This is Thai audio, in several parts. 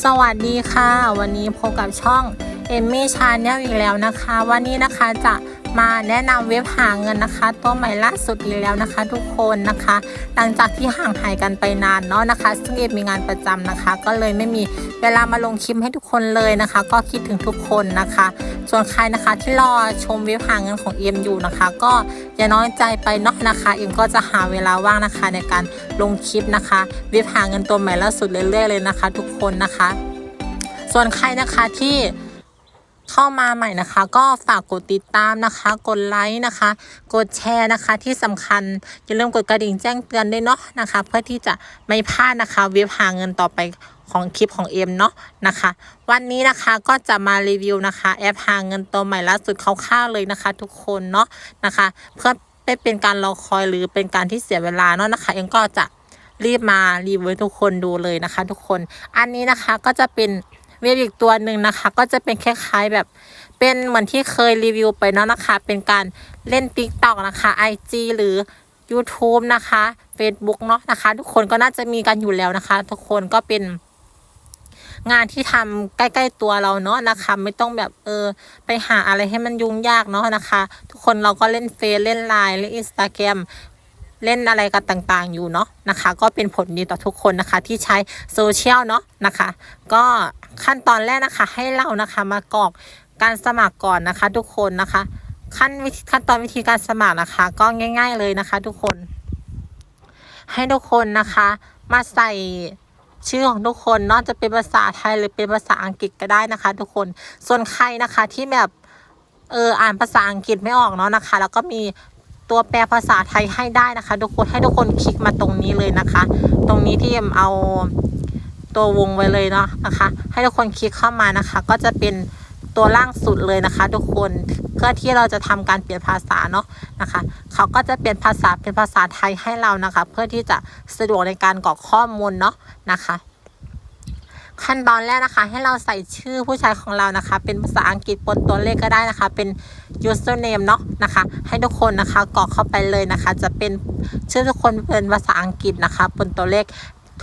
สวัสดีค่ะ วันนี้พบกับช่องเอมมี่ชาแนลอีกแล้วนะคะ วันนี้นะคะจะ มาแนะนำเว็บหาเงินนะคะ ตัวใหม่ล่าสุดอีกแล้วนะคะ ทุกคนนะคะ หลังจากที่ห่างหายกันไปนานเนาะนะคะ ซึ่งเอมมีงานประจำนะคะ ก็เลยไม่มีเวลามาลงคลิปให้ทุกคนเลยนะคะ ก็คิดถึงทุกคนนะคะ ส่วนใครนะคะที่รอชมเว็บหาเงินของเอ็มอยู่นะคะ ก็อย่าน้อยใจไปเนาะนะคะเอ็มก็จะหาเวลาว่างนะคะในการลงคลิปนะคะ เว็บหาเงินตัวใหม่ล่าสุดเรื่อยๆเลยนะคะ ทุกคนนะคะ ส่วนใครนะคะที่ เข้ามาใหม่นะคะ ก็ฝากกดติดตามนะคะ กดไลค์นะคะ กดแชร์นะคะ ที่สำคัญอย่าลืมกดกระดิ่งแจ้งเตือนด้วยเนาะนะคะ เพื่อที่จะไม่พลาดนะคะเว็บหาเงินต่อไปของคลิปของเอ็มเนาะนะคะ วันนี้นะคะก็จะมารีวิวนะคะ แอปหาเงินตัวใหม่ล่าสุดคร่าวๆเลยนะคะ ทุกคนเนาะนะคะ เพื่อไม่เป็นการรอคอยหรือเป็นการที่เสียเวลาเนาะนะคะ เอ็มก็จะรีบมารีวิวทุกคนดูเลยนะคะ ทุกคนอันนี้นะคะก็จะเป็น เว็บอีกตัวหนึ่งนะคะ ก็จะเป็นคล้ายๆแบบเป็นเหมือนที่เคยรีวิวไปเนาะนะคะ เป็นการเล่น TikTok นะคะ IG หรือ YouTube นะคะ Facebook เนาะนะคะ ทุกคนก็น่าจะมีกันอยู่แล้วนะคะ ทุกคนก็เป็นงานที่ทำใกล้ ๆ ตัวเราเนาะนะคะ ไม่ต้องแบบเออไปหาอะไรให้มันยุ่งยากเนาะนะคะ ทุกคนเราก็เล่นเฟซเล่นไลน์เล่นอินสตาแกรมเล่นอะไรกันต่างๆอยู่เนาะนะคะ ก็เป็นผลดีต่อทุกคนนะคะที่ใช้โซเชียลเนาะนะคะ ก็ ขั้นตอนแรกนะคะ ให้เรานะคะมากรอกการสมัครก่อนนะคะ ทุกคนนะคะ ขั้นวิธีขั้นตอนวิธีการสมัครนะคะ ก็ง่าย ๆ เลยนะคะ ทุกคน ให้ทุกคนนะคะ มาใส่ชื่อของทุกคนนอกจะเป็นภาษาไทยหรือเป็นภาษาอังกฤษก็ได้นะคะ ทุกคนส่วนใครนะคะที่แบบเอออ่านภาษาอังกฤษไม่ออกเนาะนะคะ แล้วก็มีตัวแปลภาษาไทยให้ได้นะคะ ทุกคนให้ทุกคนคลิกมาตรงนี้เลยนะคะ ตรงนี้ที่เอ็มเอา ตัววงไว้เลยเนาะนะคะ ให้ทุกคนคลิกเข้ามานะคะ ก็จะเป็นตัวล่างสุดเลยนะคะ ทุกคนเพื่อที่เราจะทำการเปลี่ยนภาษาเนาะนะคะ เขาก็จะเปลี่ยนภาษาเป็นภาษาไทยให้เรานะคะ เพื่อที่จะสะดวกในการกรอกข้อมูลเนาะนะคะขั้นตอนแรกนะคะ ให้เราใส่ชื่อผู้ใช้ของเรานะคะ เป็นภาษาอังกฤษปนตัวเลขก็ได้นะคะ เป็น username เนาะนะคะ ให้ทุกคนนะคะกรอกเข้าไปเลยนะคะ จะเป็นชื่อทุกคนเป็นภาษาอังกฤษนะคะปนตัวเลข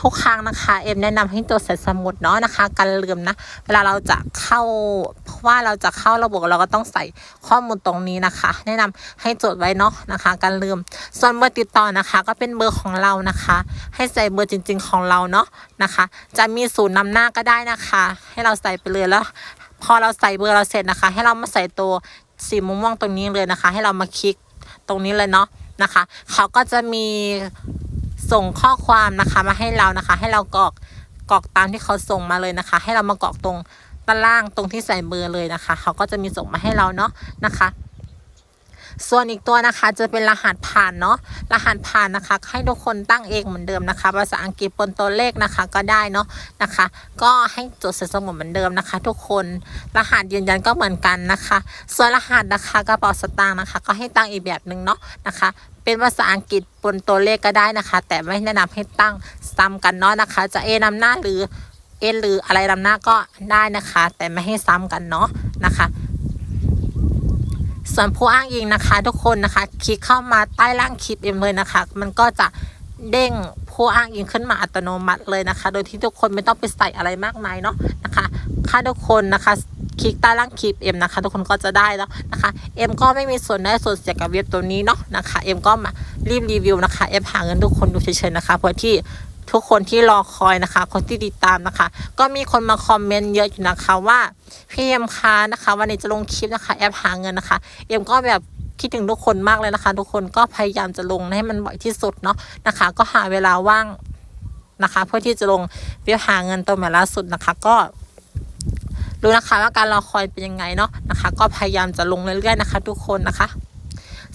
ทุกครั้งนะคะเอ็มแนะนำให้ตัวใส่สมุดเนาะนะคะกันลืมนะ เวลาเราจะเข้า เพราะว่าเราจะเข้าระบบเราก็ต้องใส่ข้อมูลตรงนี้นะคะ แนะนำให้จดไว้เนาะนะคะกันลืม ส่วนเบอร์ติดต่อนะคะ ก็เป็นเบอร์ของเรานะคะ ให้ใส่เบอร์จริง ๆ ของเราเนาะนะคะ จะมีศูนย์นำหน้าก็ได้นะคะ ให้เราใส่ไปเลยแล้ว พอเราใส่เบอร์เราเสร็จนะคะ ให้เรามาใส่ตัวสีม่วงตรงนี้เลยนะคะ ให้เรามาคลิกตรงนี้เลยเนาะนะคะ เขาก็จะมี ส่งข้อความนะคะมาให้เรานะคะ ให้เรากรอกกรอกตามที่เขาส่งมาเลยนะคะ ให้เรามากรอกตรงด้านล่างตรงที่ใส่เบอร์เลยนะคะ เขาก็จะมีส่งมาให้เราเนาะนะคะ ส่วนอีกตัวนะคะจะเป็นรหัสผ่านเนาะรหัสผ่านนะคะ ให้ทุกคนตั้งเองเหมือนเดิมนะคะ ภาษาอังกฤษบนตัวเลขนะคะก็ได้เนาะนะคะ ก็ให้จดใส่สมุดเหมือนเดิมนะคะ ทุกคนรหัสยืนยันก็เหมือนกันนะคะ ส่วนรหัสนะคะกระเป๋าสตางค์นะคะ ก็ให้ตั้งอีกแบบหนึ่งเนาะนะคะเป็นภาษาอังกฤษบนตัวเลขก็ได้นะคะ แต่ไม่แนะนำให้ตั้งซ้ำกันเนาะนะคะ จะเอนำหน้าหรือเอหรืออะไรนำหน้าก็ได้นะคะ แต่ไม่ให้ซ้ำกันเนาะนะคะ ส่วนผู้อ้างอิงนะคะทุกคนนะคะ คลิกเข้ามาใต้ล่างคลิปเอ็มเลยนะคะ มันก็จะเด้งผู้อ้างอิงขึ้นมาอัตโนมัติเลยนะคะ โดยที่ทุกคนไม่ต้องไปใส่อะไรมากมายเนาะนะคะถ้าทุกคนนะคะคลิกใต้ล่างคลิปเอ็มนะคะ ทุกคนก็จะได้แล้วนะคะเอ็มก็ไม่มีส่วนได้ส่วนเสียกับเว็บตัวนี้เนาะนะคะเอ็มก็มารีบรีวิวนะคะเอ็มหาเงินทุกคนดูเฉยๆนะคะเพื่อที่ ทุกคนที่รอคอยนะคะ คนที่ติดตามนะคะ ก็มีคนมาคอมเมนต์เยอะอยู่นะคะว่าพี่เอ็มคะนะคะ วันนี้จะลงคลิปนะคะแอปหาเงินนะคะ เอ็มก็แบบคิดถึงทุกคนมากเลยนะคะ ทุกคนก็พยายามจะลงให้มันบ่อยที่สุดเนาะนะคะ ก็หาเวลาว่างนะคะ เพื่อที่จะลงเว็บหาเงินตัวใหม่ล่าสุดนะคะ ก็รู้นะคะว่าการรอคอยเป็นยังไงเนาะนะคะ ก็พยายามจะลงเรื่อยๆนะคะ ทุกคนนะคะ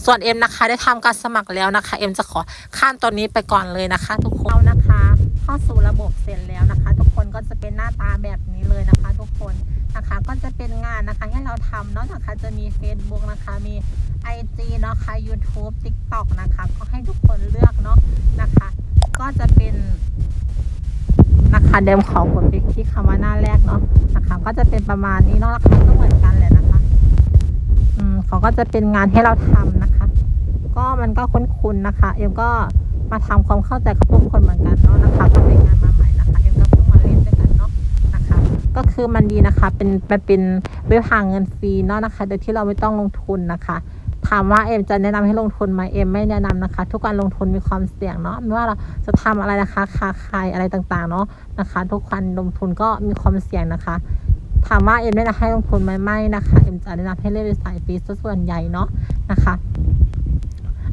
ส่วนเอ็มนะคะ ได้ทำการสมัครแล้วนะคะเอ็มจะขอข้ามตัวนี้ไปก่อนเลยนะคะ ทุกคนเรานะคะ เข้าสู่ระบบเสร็จแล้วนะคะ ทุกคนก็จะเป็นหน้าตาแบบนี้เลยนะคะ ทุกคนนะคะก็จะเป็นงานนะคะให้เราทำเนาะนะคะจะมี Facebook นะคะมี IG เนาะค่ะ YouTube TikTok นะคะ ก็ให้ทุกคนเลือกเนาะนะคะ ก็จะเป็นนะคะเดิมขอกดไปที่คำว่าหน้าแรกเนาะนะคะ ก็จะเป็นประมาณนี้เนาะราคาก็เหมือนกันแหละนะคะ อืม เขาก็จะเป็นงานให้เราทำนะคะ ก็มันก็คุ้นๆนะคะ เอ็มก็มาทำความเข้าใจกับทุกคนเหมือนกันเนาะนะคะก็เป็นงานมาใหม่นะคะเอ็มก็เพิ่งมาเล่นด้วยกันเนาะนะคะ ก็คือมันดีนะคะ เป็นเป็นเว็บหาเงินฟรีเนาะนะคะ โดยที่เราไม่ต้องลงทุนนะคะถามว่าเอ็มจะแนะนำให้ลงทุนไหมเอ็มไม่แนะนำนะคะ ทุกการลงทุนมีความเสี่ยงเนาะไม่ว่าเราจะทำอะไรนะคะค้าขายอะไรต่างๆเนาะนะคะ ทุกการลงทุนก็มีความเสี่ยงนะคะ ถามว่าเอ็มแนะนำให้ลงทุนไหมไม่นะคะเอ็มจะแนะนำให้เล่นเป็นสายฟรีซส่วนใหญ่เนาะนะคะ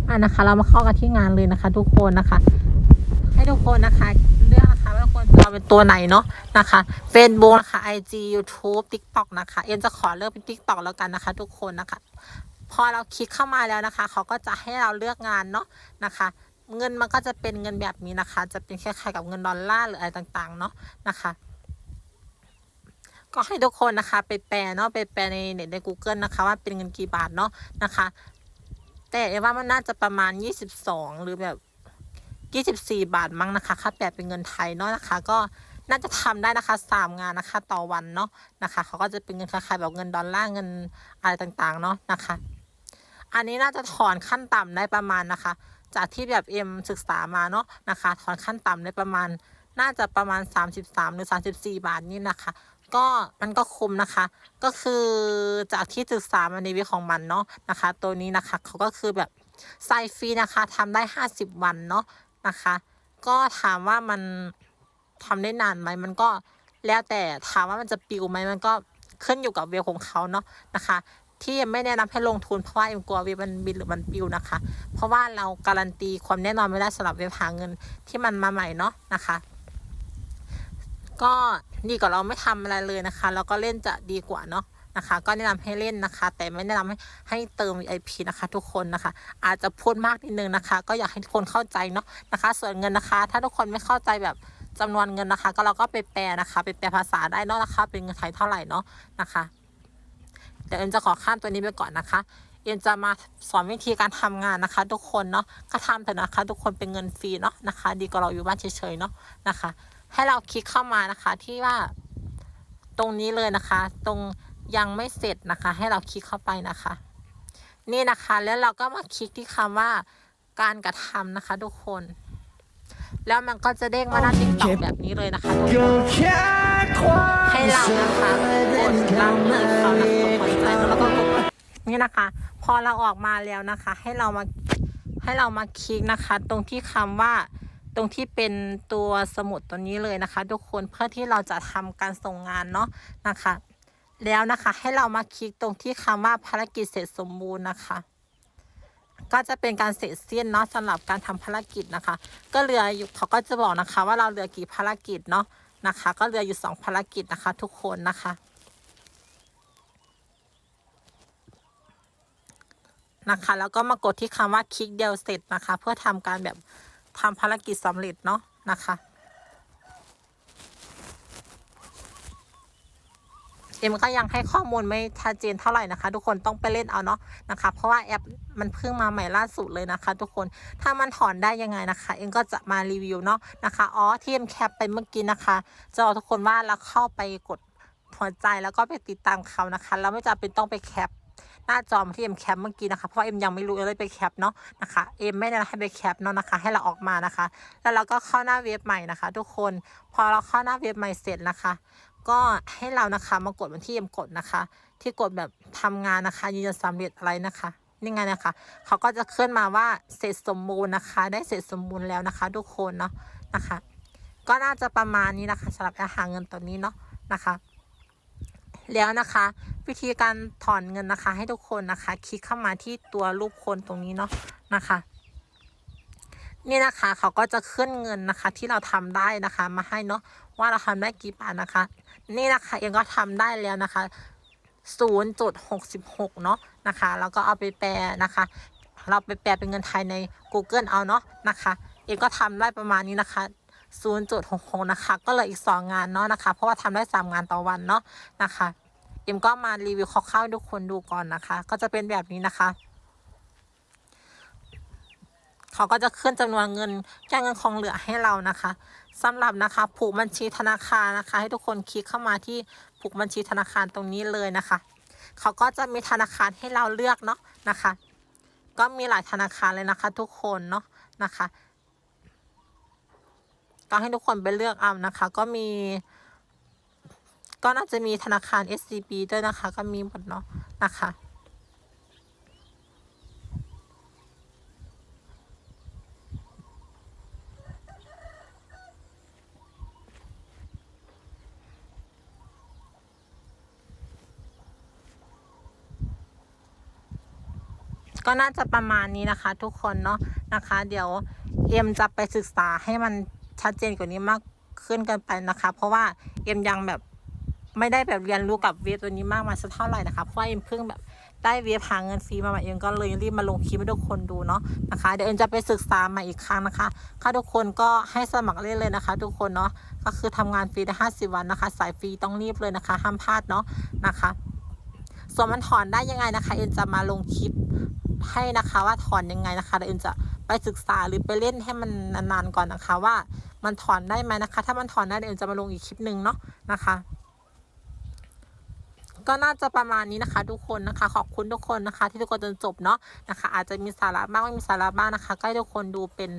อะนะคะ เรามาเข้ากันที่งานเลยนะคะ ทุกคนนะคะ ให้ทุกคนนะคะเลือกนะคะว่าควรจะเอาเป็นตัวไหนเนาะนะคะ Facebook นะคะ IG YouTube TikTok นะคะ เอ็มจะขอเลือกเป็น TikTok แล้วกันนะคะ ทุกคนนะคะ พอเราคลิกเข้ามาแล้วนะคะ เขาก็จะให้เราเลือกงานเนาะนะคะเงินมันก็จะเป็นเงินแบบนี้นะคะ จะเป็นคล้ายๆกับเงินดอลลาร์หรืออะไรต่างๆ เนาะนะคะ ก็ให้ทุกคนนะคะ ไปแปลเนาะไปแปลในเน็ตใน Google นะคะว่าเป็นเงินกี่บาทเนาะนะคะ แต่เอว่ามันน่าจะประมาณ 22 หรือแบบ 24 บาทมั้งนะคะค่าแปลเป็นเงินไทยเนาะนะคะ ก็น่าจะทำได้นะคะ3งานนะคะ ต่อวันเนาะนะคะเขาก็จะเป็นเงินคล้ายๆแบบเงินดอลลาร์เงินอะไรต่างๆเนาะนะคะ อันนี้น่าจะถอนขั้นต่ำได้ประมาณนะคะ จากที่แบบเอ็มศึกษามาเนาะนะคะ ถอนขั้นต่ำได้ประมาณน่าจะประมาณ 33 หรือ 34 บาทนี่นะคะ ก็มันก็คุ้มนะคะ ก็คือจากที่ศึกษามาในวิของมันเนาะนะคะ ตัวนี้นะคะเขาก็คือแบบไซฟรีนะคะทำได้ 50 วันเนาะนะคะ ก็ถามว่ามันทำได้นานไหมมันก็แล้วแต่ถามว่ามันจะปิวไหมมันก็ขึ้นอยู่กับเวลของเขาเนาะนะคะ ที่ยังไม่แนะนำให้ลงทุนเพราะว่าเอ็มกลัวเว็บมันบินหรือมันปิวนะคะ เพราะว่าเราการันตีความแน่นอนไม่ได้สำหรับเว็บหาเงินที่มันมาใหม่เนาะนะคะ ก็ดีกว่าเราไม่ทำอะไรเลยนะคะแล้วก็เล่นจะดีกว่าเนาะนะคะ ก็แนะนำให้เล่นนะคะ แต่ไม่แนะนำให้ให้เติม VIP นะคะ ทุกคนนะคะ อาจจะพูดมากนิดนึงนะคะ ก็อยากให้ทุกคนเข้าใจเนาะนะคะ ส่วนเงินนะคะ ถ้าทุกคนไม่เข้าใจแบบจำนวนเงินนะคะ ก็เราก็ไปแปลนะคะไปแปลภาษาได้เนาะนะคะ เป็นเงินไทยเท่าไหร่เนาะนะคะเดี๋ยวเอ็มจะขอข้ามตัวนี้ไปก่อนนะคะเอ็มจะมาสอนวิธีการทำงานนะคะ ทุกคนเนาะก็ทำเถอะนะคะ ทุกคนเป็นเงินฟรีเนาะนะคะ ดีกว่าเราอยู่บ้านเฉยๆเนาะนะคะ ให้เราคลิกเข้ามานะคะที่ว่าตรงนี้เลยนะคะ ตรงยังไม่เสร็จนะคะ ให้เราคลิกเข้าไปนะคะ นี่นะคะแล้วเราก็มาคลิกที่คำว่าการกระทำนะคะทุกคน แล้วมันก็จะเด้งมาหน้าติ๊กต็อกแบบนี้เลยนะคะทุกคนให้เรานะคะกดรับเลยเขานะคะกดหัวใจแล้วก็กดนี่นะคะ พอเราออกมาแล้วนะคะ ให้เรามาให้เรามาคลิกนะคะ ตรงที่คำว่า ตรงที่เป็นตัวสมุดตัวนี้เลยนะคะ ทุกคนเพื่อที่เราจะทำการส่งงานเนาะนะคะ แล้วนะคะให้เรามาคลิกตรงที่คำว่าภารกิจเสร็จสมบูรณ์นะคะ ก็จะเป็นการเสร็จสิ้นเนาะสำหรับการทำภารกิจนะคะ ก็เหลืออยู่เขาก็จะบอกนะคะ ว่าเราเหลือกี่ภารกิจเนาะนะคะ ก็เหลืออยู่สองภารกิจนะคะ ทุกคนนะคะนะคะแล้วก็มากดที่คำว่าคลิกเดียวเสร็จนะคะ เพื่อทำการแบบ ทำภารกิจสำเร็จเนาะนะคะเอ็มก็ยังให้ข้อมูลไม่ชัดเจนเท่าไหร่นะคะ ทุกคนต้องไปเล่นเอาเนาะนะคะ เพราะว่าแอปมันเพิ่งมาใหม่ล่าสุดเลยนะคะ ทุกคนถ้ามันถอนได้ยังไงนะคะ เอ็มก็จะมารีวิวเนาะนะคะอ๋อที่เอ็มแคปไปเมื่อกี้นะคะจะบอกทุกคนว่าเราเข้าไปกดหัวใจแล้วก็ไปติดตามเขานะคะแล้วไม่จำเป็นต้องไปแคป น้าจอที่เอ็มแคปเมื่อกี้นะคะเพราะเอ็มยังไม่รู้เลยไปแคปเนาะนะคะเอ็มไม่ได้ให้ไปแคปเนาะนะคะ ให้เราออกมานะคะ แล้วเราก็เข้าหน้าเว็บใหม่นะคะ ทุกคนพอเราเข้าหน้าเว็บใหม่เสร็จนะคะ ก็ให้เรานะคะมากดวันที่เอ็มกดนะคะ ที่กดแบบทำงานนะคะยืนยันสำเร็จอะไรนะคะนี่ไงนะคะเขาก็จะขึ้นมาว่าเสร็จสมบูรณ์นะคะ ได้เสร็จสมบูรณ์แล้วนะคะ ทุกคนเนาะนะคะ ก็น่าจะประมาณนี้นะคะสำหรับอาหารเงินตัวนี้เนาะนะคะ แล้วนะคะ วิธีการถอนเงินนะคะ ให้ทุกคนนะคะ คลิกเข้ามาที่ตัวรูปคนตรงนี้เนาะนะคะนี่นะคะเขาก็จะขึ้นเงินนะคะที่เราทำได้นะคะมาให้เนาะว่าเราทำได้กี่บาทนะคะ นี่นะคะเองก็ทำได้แล้วนะคะ0.66เนาะนะคะแล้วก็เอาไปแปลนะคะ เราไปแปลเป็นเงินไทยใน Google เอาเนาะนะคะเองก็ทำได้ประมาณนี้นะคะ0.66นะคะ ก็เลืออีก 2 งานเนาะนะคะ เพราะว่าทำได้ 3 งานต่อวันเนาะนะคะ เอ็มก็มารีวิวคร่าวๆให้ทุกคนดูก่อนนะคะ ก็จะเป็นแบบนี้นะคะเขาก็จะขึ้นจำนวนเงินแจ้งเงินคงเหลือให้เรานะคะสำหรับนะคะ ผูกบัญชีธนาคารนะคะ ให้ทุกคนคลิกเข้ามาที่ผูกบัญชีธนาคารตรงนี้เลยนะคะเขาก็จะมีธนาคารให้เราเลือกเนาะนะคะ ก็มีหลายธนาคารเลยนะคะ ทุกคนเนาะนะคะ ก็ให้ทุกคนไปเลือกเอานะคะ ก็มี ก็น่าจะมีธนาคาร SCB ด้วยนะคะ ก็มีหมดเนาะนะคะก็น่าจะประมาณนี้นะคะ ทุกคนเนาะนะคะ เดี๋ยวเอ็มจะไปศึกษาให้มันชัดเจนกว่านี้มากขึ้นกันไปนะคะ เพราะว่าเอ็มยังแบบ ไม่ได้แบบเรียนรู้กับเว็บตัวนี้มากมายสักเท่าไหร่นะคะเพราะว่าเอ็มเพิ่งแบบได้เว็บหาเงินฟรีมาใหม่เอ็มก็เลยรีบมาลงคลิปให้ทุกคนดูเนาะนะคะเดี๋ยวเอ็มจะไปศึกษามาอีกครั้งนะคะถ้าทุกคนก็ให้สมัครเล่นเลยนะคะ ทุกคนเนาะก็คือทำงานฟรีได้ห้าสิบวันนะคะ สายฟรีต้องรีบเลยนะคะ ห้ามพลาดเนาะนะคะ ส่วนมันถอนได้ยังไงนะคะเอ็นจะมาลงคลิปให้นะคะว่าถอนยังไงนะคะเดี๋ยวเอ็นจะไปศึกษาหรือไปเล่นให้มันนานๆก่อนนะคะว่ามันถอนได้ไหมนะคะ ถ้ามันถอนได้เดี๋ยวเอ็นจะมาลงอีกคลิปหนึ่งเนาะนะคะ ก็น่าจะประมาณนี้นะคะ ทุกคนนะคะ ขอบคุณทุกคนนะคะ ที่ทุกคนจนจบเนาะนะคะ อาจจะมีสาระบ้างไม่มีสาระบ้างนะคะก็ให้ทุกคนดูเป็น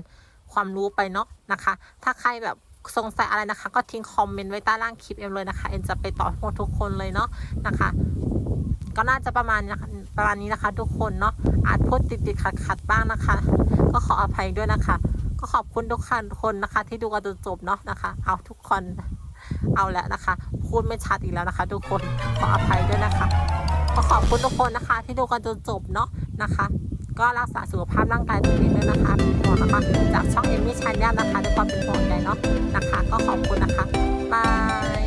ความรู้ไปเนาะนะคะ ถ้าใครแบบสงสัยอะไรนะคะ ก็ทิ้งคอมเมนต์ไว้ใต้ล่างคลิปเอ็มเลยนะคะเอ็มจะไปตอบหมดทุกคนเลยเนาะนะคะ ก็น่าจะประมาณประมาณนี้นะคะ ทุกคนเนาะอาจพูดติดติดขัดขัดๆบ้างนะคะ ก็ขออภัยด้วยนะคะ ก็ขอบคุณทุกคนนะคะ ที่ดูกันจนจบเนาะนะคะ เอาทุกคน เอาแล้วนะคะ พูดไม่ชัดอีกแล้วนะคะ ทุกคนขออภัยด้วยนะคะขอขอบคุณทุกคนนะคะ ที่ดูกันจนจบเนาะนะคะ ก็รักษาสุขภาพร่างกายตัวเองด้วยนะคะเป็นห่วงนะคะจากช่องเอมมี่ชาแนลนะคะด้วยความเป็นห่วงใยเนาะนะคะ ก็ขอบคุณนะคะบาย